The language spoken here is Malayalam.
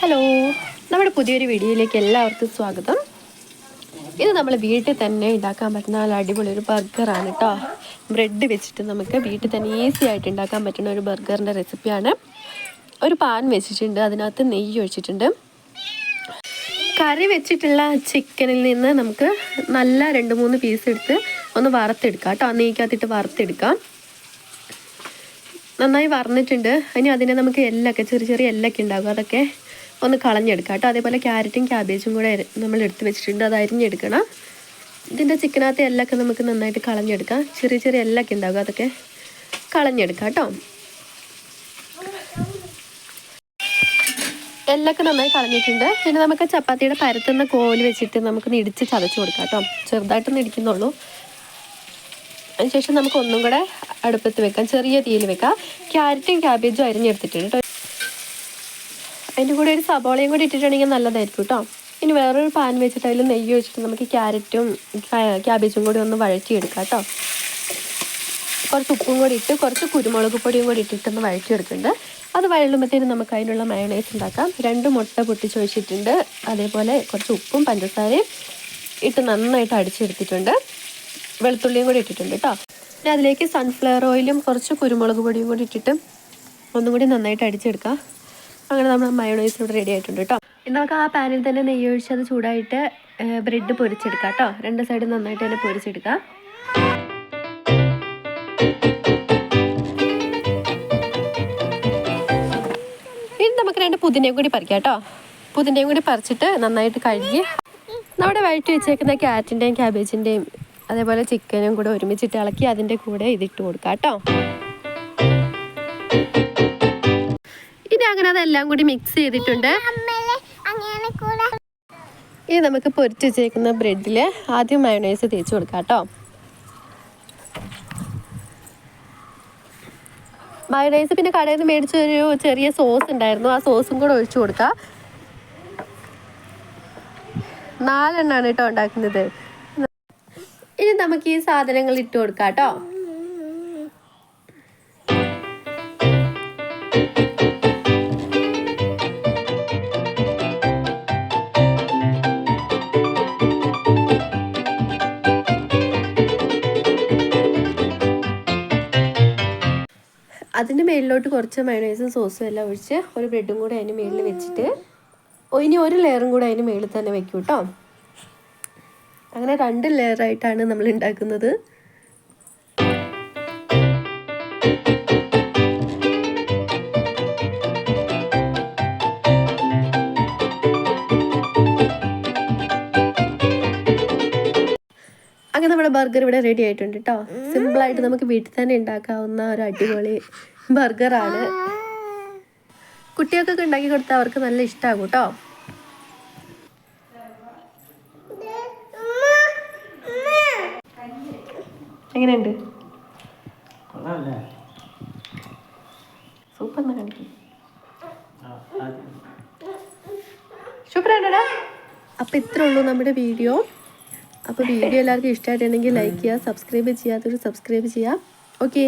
ഹലോ നമ്മുടെ പുതിയൊരു വീഡിയോയിലേക്ക് എല്ലാവർക്കും സ്വാഗതം. ഇത് നമ്മൾ വീട്ടിൽ തന്നെ ഉണ്ടാക്കാൻ പറ്റുന്ന നല്ല അടിപൊളി ഒരു ബർഗറാണ് കേട്ടോ ബ്രെഡ് വെച്ചിട്ട് നമുക്ക് വീട്ടിൽ തന്നെ ഈസി ആയിട്ട് ഉണ്ടാക്കാൻ പറ്റുന്ന ഒരു ബർഗറിന്റെ റെസിപ്പിയാണ്. ഒരു പാൻ വെച്ചിട്ടുണ്ട് അതിനകത്ത് നെയ്യ് ഒഴിച്ചിട്ടുണ്ട്. കറി വെച്ചിട്ടുള്ള ചിക്കനിൽ നിന്ന് നമുക്ക് നല്ല രണ്ട് മൂന്ന് പീസ് എടുത്ത് ഒന്ന് വറുത്തെടുക്കാം കേട്ടോ നെയ്ക്കകത്തിട്ട് വറുത്തെടുക്കാം. നന്നായി വറന്നിട്ടുണ്ട്. ഇനി അതിനെ നമുക്ക് എല്ലൊക്കെ ചെറിയ ചെറിയ എല്ലൊക്കെ ഉണ്ടാകും. അതൊക്കെ ഒന്ന് കളഞ്ഞെടുക്കാം കേട്ടോ. അതേപോലെ ക്യാരറ്റും ക്യാബേജും കൂടെ നമ്മൾ എടുത്ത് വെച്ചിട്ടുണ്ട്. അത് അരിഞ്ഞെടുക്കണം. ഇതിന്റെ ചിക്കനകത്തെ എല്ലൊക്കെ നമുക്ക് നന്നായിട്ട് കളഞ്ഞെടുക്കാം. ചെറിയ ചെറിയ എല്ലൊക്കെ ഉണ്ടാകും. അതൊക്കെ കളഞ്ഞെടുക്കാം കേട്ടോ. എല്ലൊക്കെ നന്നായി കളഞ്ഞിട്ടുണ്ട്. പിന്നെ നമുക്ക് ചപ്പാത്തിയുടെ പരത്തുന്ന കോൽ വെച്ചിട്ട് നമുക്ക് ഇടിച്ച് ചതച്ച് കൊടുക്കാം കേട്ടോ. ചെറുതായിട്ടൊന്നും ഇടിക്കുന്നുള്ളൂ. അതിനുശേഷം നമുക്ക് ഒന്നും കൂടെ അടുപ്പത്ത് വെക്കാം. ചെറിയ തീയിൽ വെക്കാം. ക്യാരറ്റും ക്യാബേജും അരിഞ്ഞെടുത്തിട്ടുണ്ട് കേട്ടോ. അതിന്റെ കൂടെ ഒരു സബോളയും കൂടി ഇട്ടിട്ടുണ്ടെങ്കിൽ നല്ലതായിരിക്കും കേട്ടോ ഇനി വേറൊരു പാൻ വെച്ചിട്ട് അതിൽ നെയ്യ് വെച്ചിട്ട് നമുക്ക് ക്യാരറ്റും ക്യാ- ക്യാബേജും കൂടി ഒന്ന് വഴറ്റിയെടുക്കാം കേട്ടോ കുറച്ച് ഉപ്പും കൂടി ഇട്ട് കുറച്ച് കുരുമുളക് പൊടിയും കൂടി ഇട്ടിട്ടൊന്ന് വഴറ്റിയെടുക്കുന്നുണ്ട്. അത് വഴലുമ്പോഴത്തേനും നമുക്ക് അതിനുള്ള മയണൈസ് ഉണ്ടാക്കാം. രണ്ട് മുട്ട പൊട്ടിച്ചൊഴിച്ചിട്ടുണ്ട്. അതേപോലെ കുറച്ച് ഉപ്പും പഞ്ചസാരയും ഇട്ട് നന്നായിട്ട് അടിച്ചെടുത്തിട്ടുണ്ട്. വെളുത്തുള്ളിയും കൂടി ഇട്ടിട്ടുണ്ട് കേട്ടോ പിന്നെ അതിലേക്ക് സൺഫ്ലവർ ഓയിലും കുറച്ച് കുരുമുളക് പൊടിയും കൂടി ഇട്ടിട്ട് ഒന്നും കൂടി നന്നായിട്ട് അടിച്ചെടുക്കാം. അങ്ങനെ നമ്മൾ മയോണൈസ് ഇവിടെ റെഡി ആയിട്ടുണ്ട് കേട്ടോ നമുക്ക് ആ പാനിൽ തന്നെ നെയ്യ് ഒഴിച്ച് അത് ചൂടായിട്ട് ബ്രെഡ് പൊരിച്ചെടുക്കാം കേട്ടോ രണ്ട് സൈഡും നന്നായിട്ട് തന്നെ പൊരിച്ചെടുക്കാം. ഇനി നമുക്ക് രണ്ട് പുതിനയും കൂടി പറിക്കാം കേട്ടോ പുതിനയും കൂടി പറിച്ചിട്ട് നന്നായിട്ട് കഴുകി നമ്മുടെ വഴറ്റി വെച്ചേക്കുന്ന ക്യാരറ്റിന്റെയും ക്യാബേജിന്റെയും അതേപോലെ ചിക്കനും കൂടെ ഒരുമിച്ചിട്ട് ഇളക്കി അതിന്റെ കൂടെ ഇതിട്ട് കൊടുക്കാം കേട്ടോ അങ്ങനെ അതെല്ലാം കൂടി മിക്സ് ചെയ്തിട്ടുണ്ട്. ഇനി നമുക്ക് പൊരിച്ച് വെച്ചേക്കുന്ന ബ്രെഡിൽ ആദ്യം മയോണൈസ് തേച്ച് കൊടുക്കാം കേട്ടോ. മയോണൈസ് പിന്നെ കടയിൽ നിന്ന് മേടിച്ച ഒരു ചെറിയ സോസ് ഉണ്ടായിരുന്നു. ആ സോസും കൂടെ ഒഴിച്ചു കൊടുക്കാം നാലെണ്ണാണ് കേട്ടോ ഉണ്ടാക്കുന്നത്. ഇനി നമുക്ക് ഈ സാധനങ്ങൾ ഇട്ട് കൊടുക്കാം കേട്ടോ. അതിന്റെ മേളിലോട്ട് കുറച്ച് മയോണൈസും സോസും എല്ലാം ഒഴിച്ച് ഒരു ബ്രെഡും കൂടെ അതിന് മേളിൽ വെച്ചിട്ട് ഇനി ഒരു ലെയറും കൂടെ അതിന് മേളിൽ തന്നെ വെക്കും കേട്ടോ അങ്ങനെ രണ്ട് ലെയറായിട്ടാണ് നമ്മൾ ഉണ്ടാക്കുന്നത്. അങ്ങനെ നമ്മുടെ ബർഗർ ഇവിടെ റെഡി ആയിട്ടുണ്ട് കേട്ടോ സിമ്പിളായിട്ട് നമുക്ക് വീട്ടിൽ തന്നെ ഉണ്ടാക്കാവുന്ന ഒരു അടിപൊളി ബർഗറാണ് കുട്ടികൾക്കൊക്കെ ഉണ്ടാക്കി കൊടുത്താൽ അവർക്ക് നല്ല ഇഷ്ടമാകും കേട്ടോ എങ്ങനെയുണ്ട്? സൂപ്പർ എന്നാ കാണിക്കും അപ്പം ഇത്രേ ഉള്ളൂ നമ്മുടെ വീഡിയോ അപ്പോൾ വീഡിയോ എല്ലാവർക്കും ഇഷ്ടമായിട്ടുണ്ടെങ്കിൽ ലൈക്ക് ചെയ്യുക സബ്സ്ക്രൈബ് ചെയ്യാത്തവർ സബ്സ്ക്രൈബ് ചെയ്യുക. ഓക്കെ